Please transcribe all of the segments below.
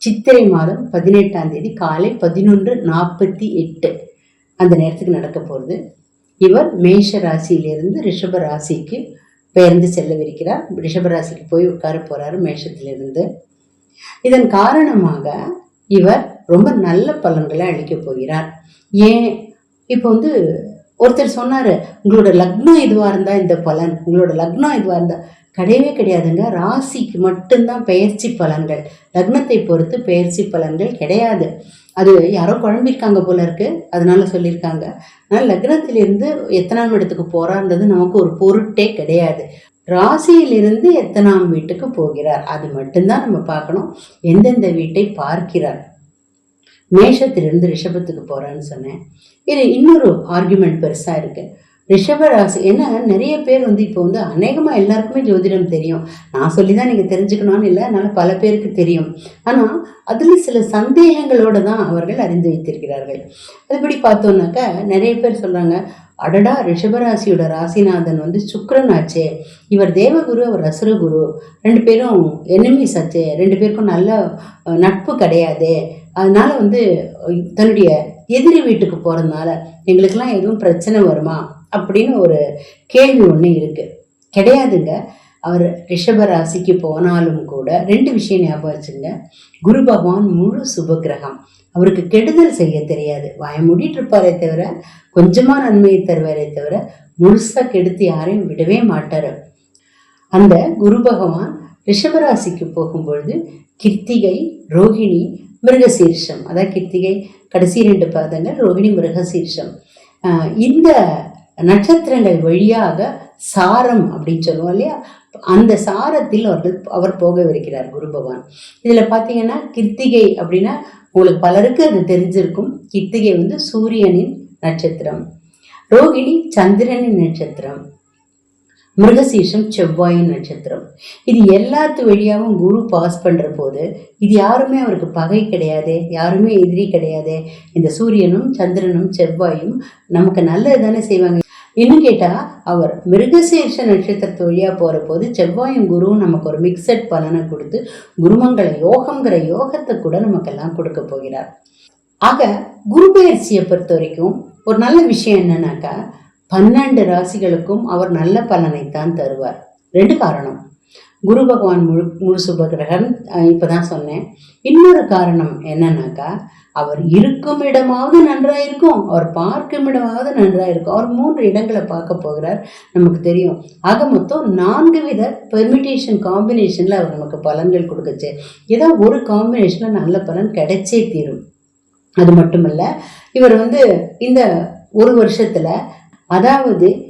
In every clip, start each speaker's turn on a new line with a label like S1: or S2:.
S1: சித்திரை மாதம் பதினெட்டாம் தேதி காலை பதினொன்று நாற்பத்தி எட்டு அந்த நேரத்துக்கு நடக்க போகிறது இவர் மேஷ ராசியிலிருந்து ரிஷப ராசிக்கு பெயர்ந்து செல்லவிருக்கிறார். ரிஷப ராசிக்கு போய் உட்கார போறாரு மேஷத்திலிருந்து. இதன் காரணமாக இவர் ரொம்ப நல்ல பலன்களை அளிக்கப் போகிறார். ஏன்? இப்போ வந்து ஒருத்தர் சொன்னாரு உங்களோட லக்னம் இதுவா இருந்தா இந்த பலன் உங்களோட லக்னம் இதுவா இருந்தா கிடையவே கிடையாதுங்க. ராசிக்கு மட்டும்தான் பெயர்ச்சி பலன்கள். லக்னத்தை பொறுத்து பெயர்ச்சி பலன்கள் கிடையாது. அது யாரோ குழம்பிருக்காங்க போல இருக்கு. அதனால சொல்லியிருக்காங்க. ஆனால் லக்னத்திலிருந்து எத்தனாம் இடத்துக்கு போறான்றது நமக்கு ஒரு பொருட்டே கிடையாது. ராசியிலிருந்து எத்தனாம் வீட்டுக்கு போகிறார்? அது மட்டும்தான் நம்ம பார்க்கணும். எந்தெந்த வீட்டை பார்க்கிறார்? மேஷத்திலிருந்து ரிஷபத்துக்கு போறான்னு சொன்னேன். இது இன்னொரு ஆர்குமெண்ட் பெருசாக இருக்குது ரிஷபராசி ஏன்னா நிறைய பேர் வந்து இப்போ வந்து அநேகமாக எல்லாருக்குமே ஜோதிடம் தெரியும். நான் சொல்லி தான் நீங்கள் தெரிஞ்சுக்கணும்னு இல்லை அதனால் பல பேருக்கு தெரியும். ஆனால் அதில் சில சந்தேகங்களோடு தான் அவர்கள் அறிந்து வைத்திருக்கிறார்கள். அதுபடி பார்த்தோன்னாக்கா நிறைய பேர் சொல்கிறாங்க அடடா ரிஷபராசியோட ராசிநாதன் வந்து சுக்கரன் ஆச்சே. இவர் தேவகுரு அவர் அசுரகுரு. ரெண்டு பேரும் எனிமீஸ் ஆச்சே. ரெண்டு பேருக்கும் நல்ல நட்பு கிடையாது. அதனால வந்து தன்னுடைய எதிரி வீட்டுக்கு போகிறதுனால எங்களுக்கெல்லாம் எதுவும் பிரச்சனை வருமா? அப்படின்னு ஒரு கேள்வி ஒன்று இருக்கு. கிடையாதுங்க. அவர் ரிஷப ராசிக்கு போனாலும் கூட ரெண்டு விஷயம் ஞாபகம் வச்சுங்க. குரு பகவான் முழு சுபகிரகம். அவருக்கு கெடுதல் செய்ய தெரியாது. வாய மூடிட்டு இருப்பாரே தவிர கொஞ்சமா நன்மையை தருவாரே தவிர முழுசா கெடுத்து யாரையும் விடவே மாட்டார். அந்த குரு பகவான் ரிஷபராசிக்கு போகும்பொழுது கிருத்திகை ரோகிணி மிருகசீர்ஷம். அதான் கிருத்திகை கடைசி ரெண்டு பாதங்கள் ரோகிணி மிருகசீர்ஷம். இந்த நட்சத்திரங்கள் வழியாக சாரம் அப்படின்னு சொல்லுவோம் இல்லையா? அந்த சாரத்தில் அவர்கள் அவர் போகவிருக்கிறார் குரு பகவான். இதில் பார்த்தீங்கன்னா கிருத்திகை அப்படின்னா உங்களுக்கு பலருக்கு அது தெரிஞ்சிருக்கும். கிருத்திகை வந்து சூரியனின் நட்சத்திரம். ரோகிணி சந்திரனின் நட்சத்திரம். மிருகசீஷம் செவ்வாயின் நட்சத்திரம். இது எல்லாத்து வழியாகவும் குரு பாஸ் பண்ற போது இது யாருமே அவருக்கு பகை கிடையாது யாருமே எதிரி கிடையாது. இந்த சூரியனும் சந்திரனும் செவ்வாயும் நமக்கு நல்லது தானே செய்வாங்க. இன்னும் கேட்டால் அவர் மிருகசீர்ஷ நட்சத்திரத்து வழியா போகிற போது செவ்வாயும் குருவும் நமக்கு ஒரு மிக்சட் பலனை கொடுத்து குருமங்கள யோகங்கிற யோகத்தை கூட நமக்கெல்லாம் கொடுக்க போகிறார். ஆக குரு பயிற்சியை பொறுத்த வரைக்கும் ஒரு நல்ல விஷயம் என்னன்னாக்கா பன்னெண்டு ராசிகளுக்கும் அவர் நல்ல பலனைத்தான் தருவார். ரெண்டு காரணம். குரு பகவான் முழு முழு சுபகிரகன் இப்போதான் சொன்னேன். இன்னொரு காரணம் என்னன்னாக்கா அவர் இருக்கும் இடமாவது நன்றா இருக்கும் அவர் பார்க்கும் இடமாவது நன்றா இருக்கும் அவர் மூன்று இடங்களை பார்க்க போகிறார் நமக்கு தெரியும். ஆக மொத்தம் நான்கு வித பெர்மிட்டேஷன் காம்பினேஷன்ல அவர் நமக்கு பலன்கள் கொடுக்குச்சு. ஏதோ ஒரு காம்பினேஷன்ல நல்ல பலன் கிடைச்சே தீரும். அது மட்டுமல்ல இவர் வந்து இந்த ஒரு வருஷத்துல அதாவது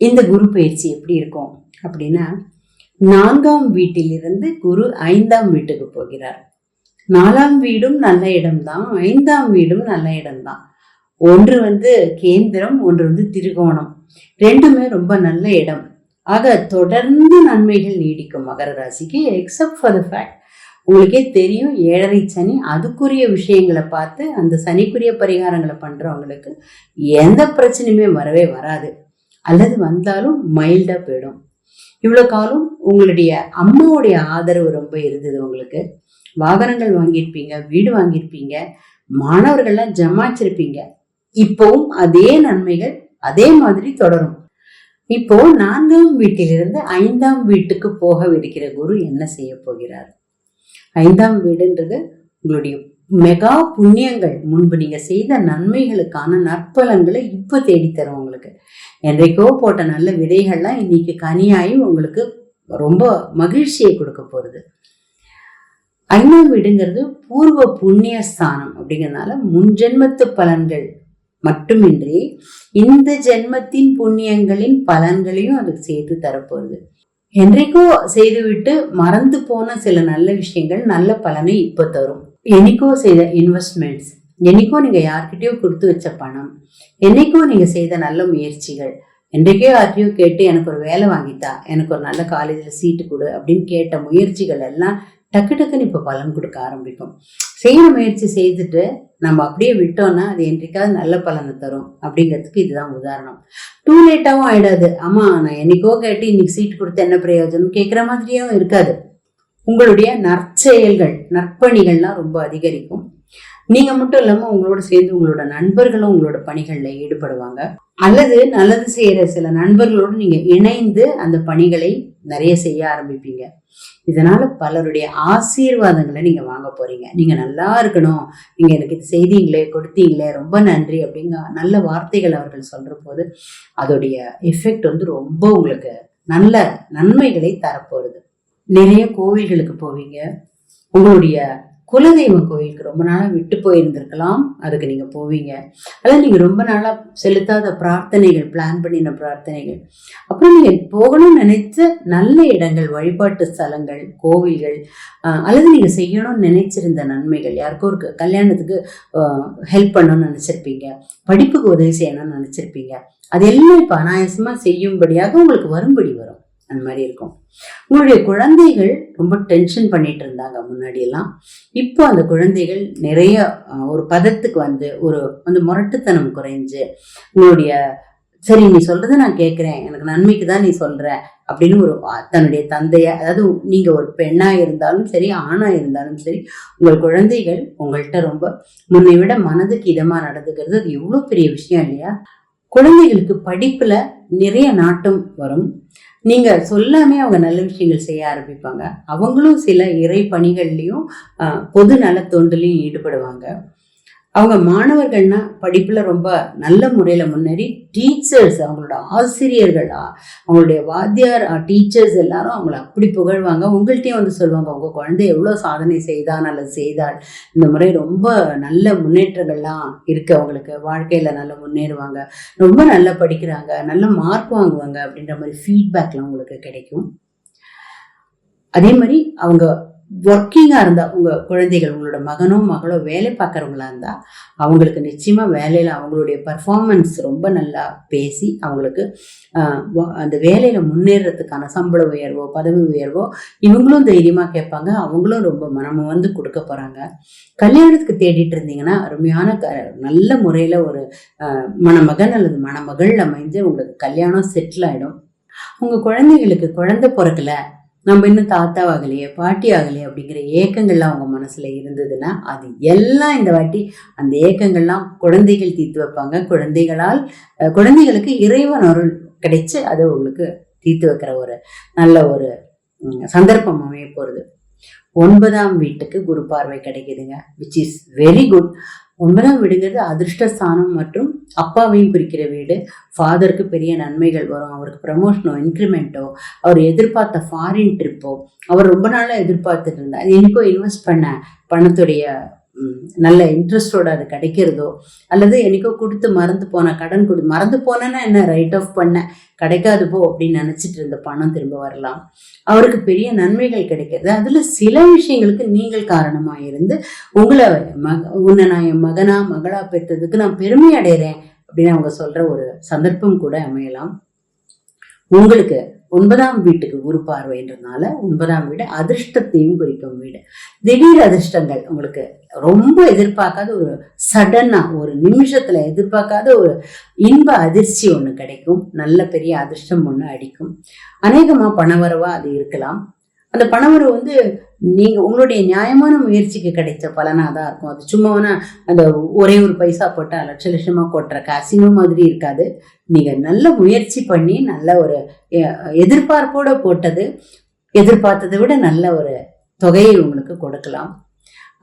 S1: இந்த குரு பயிற்சி எப்படி இருக்கும் அப்படின்னா நான்காம் வீட்டிலிருந்து குரு ஐந்தாம் வீட்டுக்கு போகிறார். நாலாம் வீடும் நல்ல இடம்தான் ஐந்தாம் வீடும் நல்ல இடம்தான். ஒன்று வந்து கேந்திரம் ஒன்று வந்து திருகோணம். ரெண்டுமே ரொம்ப நல்ல இடம். ஆக தொடர்ந்து நன்மைகள் நீடிக்கும் மகர ராசிக்கு எக்ஸப்ட் ஃபார் த ஃபேக்ட் உங்களுக்கே தெரியும் ஏழரை சனி அதுக்குரிய விஷயங்களை பார்த்து அந்த சனிக்குரிய பரிகாரங்களை பண்ணுறவங்களுக்கு எந்த பிரச்சனையுமே வரவே வராது. அல்லது வந்தாலும் மைல்டாக போயிடும். இவ்வளோ காலம் உங்களுடைய அம்மாவுடைய ஆதரவு ரொம்ப இருந்தது உங்களுக்கு. வாகனங்கள் வாங்கியிருப்பீங்க வீடு வாங்கியிருப்பீங்க மாணவர்கள்லாம் ஜமாச்சிருப்பீங்க. இப்போவும் அதே நன்மைகள் அதே மாதிரி தொடரும். இப்போ நான்காம் வீட்டிலிருந்து ஐந்தாம் வீட்டுக்கு போகவிருக்கிற குரு என்ன செய்ய போகிறார்? ஐந்தாம் வீடுன்றது உங்களுடைய மெகா புண்ணியங்கள் முன்பு நீங்க செய்த நன்மைகளுக்கான நற்பலன்களை இப்ப தேடித்தரும் உங்களுக்கு. என்றைக்கோ போட்ட நல்ல விதைகள்லாம் இன்னைக்கு கனியாகி உங்களுக்கு ரொம்ப மகிழ்ச்சியை கொடுக்க போறது ஐநூறு வீடுங்கிறது பூர்வ புண்ணிய ஸ்தானம் அப்படிங்கிறதுனால முன்ஜென்மத்து பலன்கள் மட்டுமின்றி இந்த ஜென்மத்தின் புண்ணியங்களின் பலன்களையும் அதுக்கு சேர்த்து தரப்போகுது. என்றைக்கோ செய்துவிட்டு மறந்து போன சில நல்ல விஷயங்கள் நல்ல பலனை இப்போ தரும். என்னைக்கோ செய்த இன்வெஸ்ட்மெண்ட்ஸ் என்னைக்கோ நீங்கள் யார்கிட்டயோ கொடுத்து வச்ச பணம் என்னைக்கோ நீங்கள் செய்த நல்ல முயற்சிகள் என்றைக்கோ யார்கிட்டயோ கேட்டு எனக்கு ஒரு வேலை வாங்கித்தா எனக்கு ஒரு நல்ல காலேஜில் சீட்டு கொடு அப்படின்னு கேட்ட முயற்சிகள் எல்லாம் டக்கு டக்குன்னு இப்போ பலன் கொடுக்க ஆரம்பிக்கும். செய்கிற முயற்சி செய்துட்டு நம்ம அப்படியே விட்டோம்னா அது என்றைக்காவது நல்ல பலனை தரும் அப்படிங்கிறதுக்கு இதுதான் உதாரணம். டூ லேட்டாகவும் ஆயிடாது. ஆமா நான் என்னைக்கோ கேட்டு இன்னைக்கு சீட்டு கொடுத்து என்ன பிரயோஜனம்? கேட்குற மாதிரியும் இருக்காது. உங்களுடைய நற்செயல்கள் நற்பணிகள்லாம் ரொம்ப அதிகரிக்கும். நீங்க மட்டும் இல்லாம உங்களோட சேர்ந்து உங்களோட நண்பர்களும் உங்களோட பணிகள்ல ஈடுபடுவாங்க. அல்லது நல்லது செய்யற சில நண்பர்களோடு நீங்க இணைந்து அந்த பணிகளை நிறைய செய்ய ஆரம்பிப்பீங்க. இதனால பலருடைய ஆசீர்வாதங்களை நீங்க வாங்க போறீங்க. நீங்க நல்லா இருக்கணும். நீங்க எனக்கு இது செய்தீங்களே கொடுத்தீங்களே ரொம்ப நன்றி அப்படிங்க நல்ல வார்த்தைகள் அவர்கள் சொல்ற போது அதோடைய எஃபெக்ட் வந்து ரொம்ப உங்களுக்கு நல்ல நன்மைகளை தரப்போறது நிறைய கோவில்களுக்கு போவீங்க. உங்களுடைய குலதெய்வ கோயிலுக்கு ரொம்ப நாளாக விட்டு போயிருந்திருக்கலாம். அதுக்கு நீங்கள் போவீங்க. அதாவது நீங்கள் ரொம்ப நாளாக செலுத்தாத பிரார்த்தனைகள் பிளான் பண்ணின பிரார்த்தனைகள். அப்புறம் நீங்கள் போகணும்னு நினைச்ச நல்ல இடங்கள் வழிபாட்டு ஸ்தலங்கள் கோவில்கள் அல்லது நீங்கள் செய்யணும்னு நினைச்சிருந்த நன்மைகள் யாருக்கோ ஒரு கல்யாணத்துக்கு ஹெல்ப் பண்ணணும்னு நினச்சிருப்பீங்க. படிப்புக்கு உதவி செய்யணும்னு நினச்சிருப்பீங்க. அதெல்லாம் இப்போ அனாயாசமாக செய்யும்படியாக உங்களுக்கு வரும்படி வரும். அந்த மாதிரி இருக்கும். உங்களுடைய குழந்தைகள் ரொம்ப டென்ஷன் பண்ணிட்டு இருந்தாங்க முன்னாடி எல்லாம் இப்போ அந்த குழந்தைகள் நிறைய ஒரு பதத்துக்கு வந்து ஒரு அந்த முரட்டுத்தனம் குறைஞ்சு உங்களுடைய சரி நீ சொல்றத நான் கேட்குறேன் எனக்கு நன்மைக்கு தான் நீ சொல்ற அப்படின்னு ஒரு தன்னுடைய தந்தைய அதாவது நீங்க ஒரு பெண்ணா இருந்தாலும் சரி ஆணா இருந்தாலும் சரி உங்கள் குழந்தைகள் உங்கள்கிட்ட ரொம்ப முன்னை விட மனதுக்கு இதமா நடந்துக்கிறது அது எவ்வளோ பெரிய விஷயம் இல்லையா? குழந்தைகளுக்கு படிப்புல நிறைய நாட்டம் வரும். நீங்க சொல்லாமே அவங்க நல்ல விஷயங்கள் செய்ய ஆரம்பிப்பாங்க. அவங்களும் சில இறை பணிகள்லையும் பொது நலத்தொண்டுலையும் ஈடுபடுவாங்க. அவங்க மாணவர்கள்னா படிப்பில் ரொம்ப நல்ல முறையில் முன்னேறி டீச்சர்ஸ் அவங்களோட ஆசிரியர்கள் அவங்களுடைய வாத்தியார் டீச்சர்ஸ் எல்லாரும் அவங்கள அப்படி புகழ்வாங்க. உங்கள்கிட்டயும் வந்து சொல்லுவாங்க உங்கள் குழந்தை எவ்வளோ சாதனை செய்தான் அல்லது செய்தாள். இந்த முறை ரொம்ப நல்ல முன்னேற்றங்கள்லாம் இருக்கு. அவங்களுக்கு வாழ்க்கையில் நல்லா முன்னேறுவாங்க. ரொம்ப நல்லா படிக்கிறாங்க நல்ல மார்க் வாங்குவாங்க அப்படின்ற மாதிரி ஃபீட்பேக்லாம் அவங்களுக்கு கிடைக்கும். அதே மாதிரி அவங்க ஒர்க்கிங்காக இருந்தால் உங்கள் குழந்தைகள் உங்களோட மகனோ மகளோ வேலை பார்க்குறவங்களா இருந்தால் அவங்களுக்கு நிச்சயமாக வேலையில் அவங்களுடைய பர்ஃபார்மன்ஸ் ரொம்ப நல்லா பேசி அவங்களுக்கு அந்த வேலையில் முன்னேறதுக்கான சம்பள உயர்வோ பதவி உயர்வோ இவங்களும் தைரியமாக கேட்பாங்க. அவங்களும் ரொம்ப மனமும் வந்து கொடுக்க போகிறாங்க கல்யாணத்துக்கு தேடிட்டு இருந்தீங்கன்னா அருமையான க நல்ல முறையில் ஒரு மணமகன் அல்லது மணமகள் அமைஞ்சு உங்களுக்கு கல்யாணம் செட்டில் ஆகிடும் உங்கள் குழந்தைகளுக்கு குழந்தை பிறக்கலை நம்ம இன்னும் தாத்தா ஆகலையே பாட்டி ஆகலையே அப்படிங்கிற ஏக்கங்கள்லாம் அவங்க மனசில் இருந்ததுன்னா அது எல்லாம் இந்த வாட்டி அந்த ஏக்கங்கள்லாம் குழந்தைகள் தீர்த்து வைப்பாங்க. குழந்தைகளால் குழந்தைகளுக்கு இறைவன் அருள் கிடைச்சி அதை உங்களுக்கு தீர்த்து வைக்கிற ஒரு நல்ல ஒரு சந்தர்ப்பம் அமைய போகிறது ஒன்பதாம் வீட்டுக்கு குரு பார்வை கிடைக்குதுங்க விச் இஸ் வெரி குட் ஒன்பதாம் வீடுங்கிறது அதிர்ஷ்டஸ்தானம் மற்றும் அப்பாவையும் குறிக்கிற வீடு. ஃபாதருக்கு பெரிய நன்மைகள் வரும். அவருக்கு ப்ரமோஷனோ இன்க்ரிமெண்ட்டோ அவர் எதிர்பார்த்த ஃபாரின் ட்ரிப்போ அவர் ரொம்ப நாளாக எதிர்பார்த்துட்டு இருந்தார். எனக்கோ இன்வெஸ்ட் பண்ண பணத்துடைய நல்ல இன்ட்ரெஸ்டோட அது கிடைக்கிறதோ அல்லது எனக்கோ கொடுத்து மறந்து போன கடன் கொடு மறந்து போனேன்னா என்ன? ரைட் ஆஃப் பண்ண கிடைக்காது போ அப்படின்னு நினச்சிட்டு இருந்த பணம் திரும்ப வரலாம். அவருக்கு பெரிய நன்மைகள் கிடைக்கிறது. அதில் சில விஷயங்களுக்கு நீங்கள் காரணமாக இருந்து உங்களை மக உன்னை நான் என் மகனா மகளா பெற்றதுக்கு நான் பெருமை அடைகிறேன் அப்படின்னு அவங்க சொல்கிற ஒரு சந்தர்ப்பம் கூட அமையலாம். உங்களுக்கு ஒன்பதாம் வீட்டுக்கு குரு பார்வைன்றதுனால ஒன்பதாம் வீடு அதிர்ஷ்டத்தையும் குறிக்கும் வீடு. திடீர் அதிர்ஷ்டங்கள் உங்களுக்கு ரொம்ப எதிர்பார்க்காத ஒரு சடனா ஒரு நிமிஷத்துல எதிர்பார்க்காத ஒரு இன்ப அதிர்ச்சி ஒன்று கிடைக்கும். நல்ல பெரிய அதிர்ஷ்டம் ஒன்று அடிக்கும். அநேகமா பணவரவா அது இருக்கலாம். அந்த பணவரவு வந்து நீங்க உங்களுடைய நியாயமான முயற்சிக்கு கிடைச்ச பலனாக தான் இருக்கும். அது சும்மாவனா அந்த ஒரே ஒரு பைசா போட்டால் லட்ச லட்சமா கொட்டுற காசினோ மாதிரி இருக்காது. நீங்க நல்ல முயற்சி பண்ணி நல்ல ஒரு எதிர்பார்ப்போட போட்டது எதிர்பார்த்ததை விட நல்ல ஒரு தொகையை உங்களுக்கு கொடுக்கலாம்.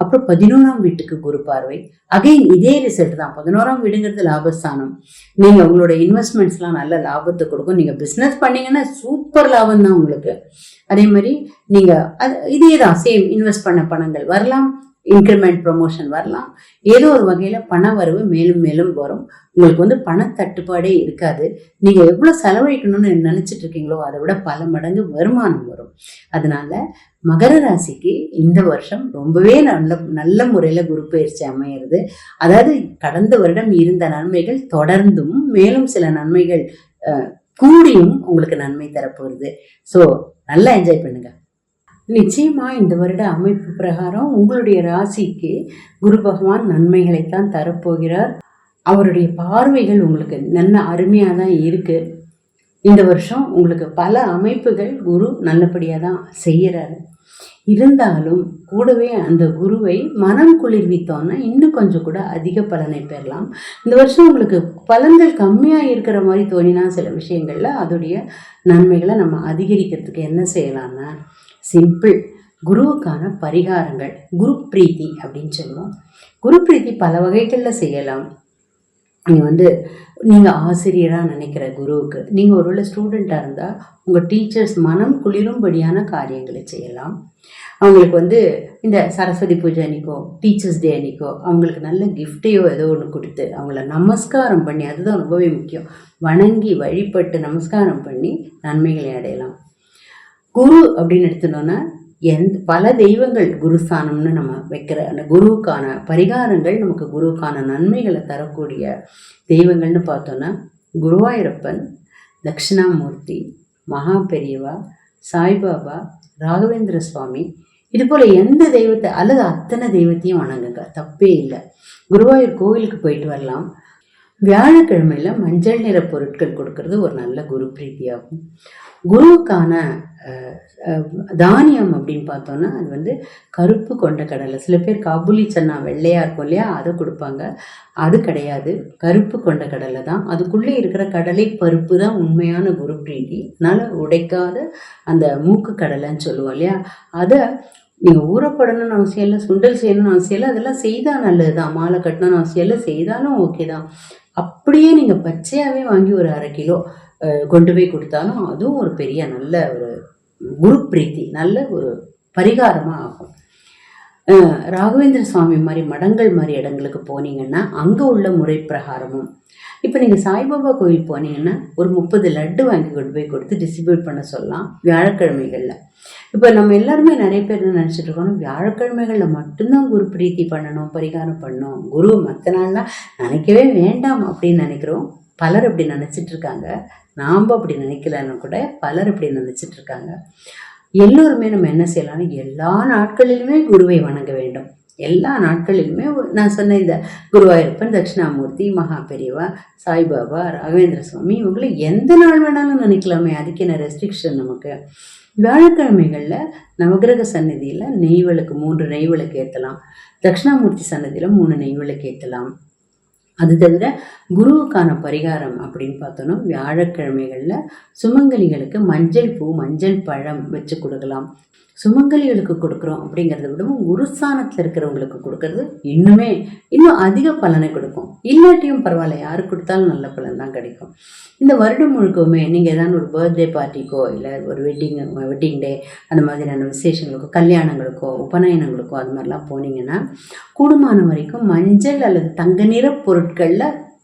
S1: அப்புறம் பதினோராம் வீட்டுக்கு குரு பார்வை. அகைன் இதே ரிசல்ட் தான். பதினோராம் வீடுங்கிறது லாபஸ்தானம். நீங்க உங்களோட இன்வெஸ்ட்மெண்ட்ஸ்லாம் நல்ல லாபத்தை கொடுக்கும். நீங்க பிசினஸ் பண்ணீங்கன்னா சூப்பர் லாபம் தான் உங்களுக்கு. அதே மாதிரி நீங்க அது இதே தான் சேம் இன்வெஸ்ட் பண்ண பணங்கள். வரலாம். இன்க்ரிமெண்ட் ப்ரொமோஷன் வரலாம். ஏதோ ஒரு வகையில் பண வரவு மேலும் மேலும் வரும். உங்களுக்கு வந்து பண தட்டுப்பாடே இருக்காது. நீங்கள் எவ்வளோ செலவழிக்கணும்னு நினச்சிட்டு இருக்கீங்களோ அதை விட பல மடங்கு வருமானம் வரும். அதனால மகர ராசிக்கு இந்த வருஷம் ரொம்பவே நல்ல நல்ல முறையில் குரு பயிற்சி அமையிறது. அதாவது கடந்த வருடம் இருந்த நன்மைகள் தொடர்ந்தும் மேலும் சில நன்மைகள் கூடியும் உங்களுக்கு நன்மை தரப்போகுது. ஸோ நல்லா என்ஜாய் பண்ணுங்கள் நிச்சயமாக இந்த வருட அமைப்பு பிரகாரம் உங்களுடைய ராசிக்கு குரு பகவான் நன்மைகளைத்தான் தரப்போகிறார். அவருடைய பார்வைகள் உங்களுக்கு நல்ல அருமையாக தான் இருக்குது இந்த வருஷம் உங்களுக்கு பல அமைப்புகள் குரு நல்லபடியாக தான் செய்கிறாரு இருந்தாலும் கூடவே அந்த குருவை மனம் குளிர்வித்தோன்னா இன்னும் கொஞ்சம் கூட அதிக பலனை பெறலாம். இந்த வருஷம் உங்களுக்கு பலன்கள் கம்மியாக இருக்கிற மாதிரி தோணினா சில விஷயங்களில் அதோடைய நன்மைகளை நம்ம அதிகரிக்கிறதுக்கு என்ன செய்யலாம்னா சிம்பிள். குருவுக்கான பரிகாரங்கள். குரு பிரீத்தி அப்படின்னு சொல்லுவோம். குரு பிரீத்தி பல வகைகளில் செய்யலாம். நீங்கள் வந்து நீங்கள் ஆசிரியராக நினைக்கிற குருவுக்கு நீங்கள் ஒருவேளை ஸ்டூடெண்ட்டாக இருந்தால் உங்கள் டீச்சர்ஸ் மனம் குளிரும்படியான காரியங்களை செய்யலாம். அவங்களுக்கு வந்து இந்த சரஸ்வதி பூஜை அன்னைக்கோ டீச்சர்ஸ் டே அன்னைக்கோ அவங்களுக்கு நல்ல கிஃப்டையோ ஏதோ ஒன்று கொடுத்து அவங்கள நமஸ்காரம் பண்ணி அதுதான் ரொம்பவே முக்கியம். வணங்கி வழிபட்டு நமஸ்காரம் பண்ணி நன்மைகளை அடையலாம். குரு அப்படின்னு எடுத்துனோன்னா எந்த பல தெய்வங்கள் குருஸ்தானம்னு நம்ம வைக்கிற அந்த குருவுக்கான பரிகாரங்கள் நமக்கு குருவுக்கான நன்மைகளை தரக்கூடிய தெய்வங்கள்னு பார்த்தோன்னா குருவாயூரப்பன் தட்சிணாமூர்த்தி மகா பெரியவா சாய்பாபா ராகவேந்திர சுவாமி. இது போல் எந்த தெய்வத்தை அல்லது அத்தனை தெய்வத்தையும் வணங்குங்க. தப்பே இல்லை. குருவாயூர் கோவிலுக்கு போயிட்டு வரலாம். வியாழக்கிழமையில் மஞ்சள் நிற பொருட்கள் கொடுக்கறது ஒரு நல்ல குரு பிரீத்தியாகும். குருவுக்கான தானியம் அப்படின்னு பார்த்தோன்னா அது வந்து கருப்பு கொண்ட கடலை. சில பேர் காபூலி சன்னா வெள்ளையாக இருக்கும் இல்லையா அதை கொடுப்பாங்க. அது கிடையாது. கருப்பு கொண்ட கடலை தான். அதுக்குள்ளே இருக்கிற கடலை பருப்பு தான் உண்மையான குரு பிரீதி அதனால் உடைக்காத அந்த மூக்கு கடலைன்னு சொல்லுவோம் இல்லையா அதை நீங்கள் ஊறப்படணும்னு அவசியம் இல்லை சுண்டல் செய்யணும்னு அவசியம் இல்லை. அதெல்லாம் செய்தால் நல்லது தான் மாலை கட்டணும்னு அவசியம் இல்லை செய்தாலும் ஓகே தான். அப்படியே நீங்கள் பச்சையாகவே வாங்கி ஒரு அரை கிலோ கொண்டு போய் கொடுத்தாலும் அதுவும் ஒரு பெரிய நல்ல ஒரு குரு பிரீத்தி நல்ல ஒரு பரிகாரமாக ஆகும். ராகவேந்திர சுவாமி மாதிரி மடங்கள் மாதிரி இடங்களுக்கு போனீங்கன்னா அங்கே உள்ள முறை பிரகாரமும் இப்போ நீங்கள் சாய்பாபா கோயில் போனீங்கன்னா ஒரு முப்பது லட்டு வாங்கி கொண்டு போய் கொடுத்து டிஸ்ட்ரிபியூட் பண்ண சொல்லலாம் வியாழக்கிழமைகளில். இப்போ நம்ம எல்லாருமே நிறைய பேர் என்ன நினச்சிட்டு இருக்கோம் வியாழக்கிழமைகளில் மட்டும்தான் குரு பிரீத்தி பண்ணணும் பரிகாரம் பண்ணணும். குரு மற்ற நாள்லாம் நினைக்கவே வேண்டாம் அப்படின்னு நினைக்கிறோம். பலர் அப்படி நினச்சிட்டு இருக்காங்க. நாம் அப்படி நினைக்கலன்னு கூட பலர் அப்படி நினச்சிட்டு இருக்காங்க. எல்லோருமே நம்ம என்ன செய்யலாம்னு எல்லா நாட்களிலுமே குருவை வணங்க வேண்டும். எல்லா நாட்களிலுமே நான் சொன்ன இந்த குருவாயூரப்பன் தட்சிணாமூர்த்தி மகா பெரியவா சாய்பாபா ராகவேந்திர சுவாமி இவங்களை எந்த நாள் வேணாலும் நினைக்கலாமே. அதுக்கு என்ன ரெஸ்ட்ரிக்ஷன் நமக்கு? வியாழக்கிழமைகளில் நவகிரக சன்னதியில் நெய் விளக்கு மூன்று நெய் விளக்கு ஏற்றலாம் தட்சிணாமூர்த்தி சன்னதியில் மூணு நெய் விளக்கு ஏற்றலாம் அது தவிர குருவுக்கான பரிகாரம் அப்படின்னு பார்த்தோன்னா வியாழக்கிழமைகளில் சுமங்கலிகளுக்கு மஞ்சள் பூ மஞ்சள் பழம் வச்சு கொடுக்கலாம். சுமங்கலிகளுக்கு கொடுக்குறோம் அப்படிங்கிறத விடவும் குருஸ்தானத்தில் இருக்கிறவங்களுக்கு கொடுக்கறது இன்னுமே இன்னும் அதிக பலனை கொடுக்கும். இல்லாட்டியும் பரவாயில்ல யாரு கொடுத்தாலும் நல்ல பலன் தான் கிடைக்கும். இந்த வருடம் முழுக்கவுமே நீங்கள் ஏதாவது ஒரு பர்த்டே பார்ட்டிக்கோ இல்லை ஒரு வெட்டிங் வெட்டிங் டே அந்த மாதிரியான விசேஷங்களுக்கோ கல்யாணங்களுக்கோ உபநயனங்களுக்கோ அது மாதிரிலாம் போனீங்கன்னா கூடுமான வரைக்கும் மஞ்சள் அல்லது தங்க நிற பொருட்களில்